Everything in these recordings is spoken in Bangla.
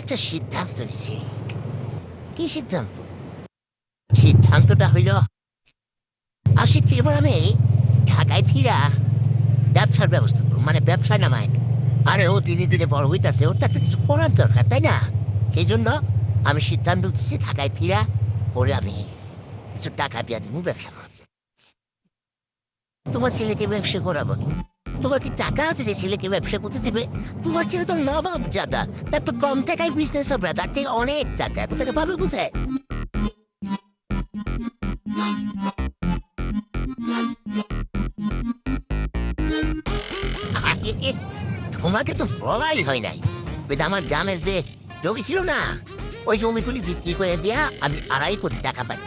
একটা সিদ্ধান্ত নিছি কি সিদ্ধান্ত? সিদ্ধান্তটা হইল, আশিক এবার আমি ঢাকায় ফিরা ব্যবসার ব্যবস্থা করব মানে ব্যবসায় নামায়। আরে ও দিনে দিনে বড় হইতাছে, ওর তো একটা কিছু করার দরকার, তাই না? সেই জন্য আমি সিদ্ধান্ত দিচ্ছি ঢাকায় ফিরা ওরে আমি কিছু টাকা দিয়ে দিব ব্যবসা করতে তোমার ছেলেকে ব্যবসা করাবো তোমার কি টাকা আছে যে ছেলেকে ব্যবসা করতে দিবে? তোমার ছেলে তো নবাব জাদা তার তো কম টাকায় বিজনেস হবে তার থেকে অনেক টাকা। কোথাকে পাবে আরে, তোমাকে তো বলাই হয় নাই। আমার গ্রামের যে জমি ছিল না ওই জমিগুলি বিক্রি করে দেয়া আমি আড়াই কোটি টাকা পাই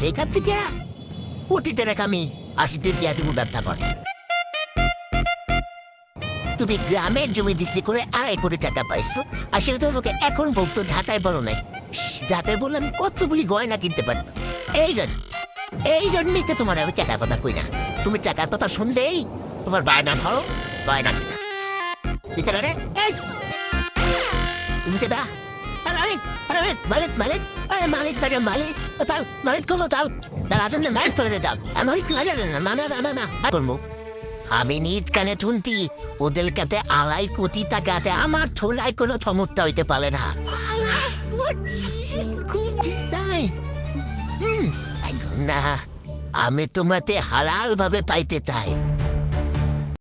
সেখান থেকে কোটি টাকা আমি আশিতে দেবো ব্যবসা করে। তুমি গ্রামের জমি বিক্রি করে আড়াই কোটি টাকা পাইছো, আর সেটা তোমাকে এখন বলতো ঢাকায় বলো নাই। ঢাকায় বললে আমি কতগুলি গয়না কিনতে পারব এই জন্য এই জন্যই তোমার আমি টাকার কথা কই না। তুমি টাকার কথা শুনলেই তোমার বায়না ধরো বায়না কিনা ঠিক আছে! তুমি কেটা আরে মালিক মালিক। আরে মালিক আরে মালিক। তাল মালিক, কোনো তাল তার আছেন না ম্যাচ করে তাল মালিক লাগে না না না না করব আমি নিজ কানে শুনতি ওদের কাছে আড়াই কোটি টাকাতে আমার ছোলাই কোনো সমস্যা হইতে পারে না। তাই না। আমি তোমাতে হালাল ভাবে পাইতে চাই।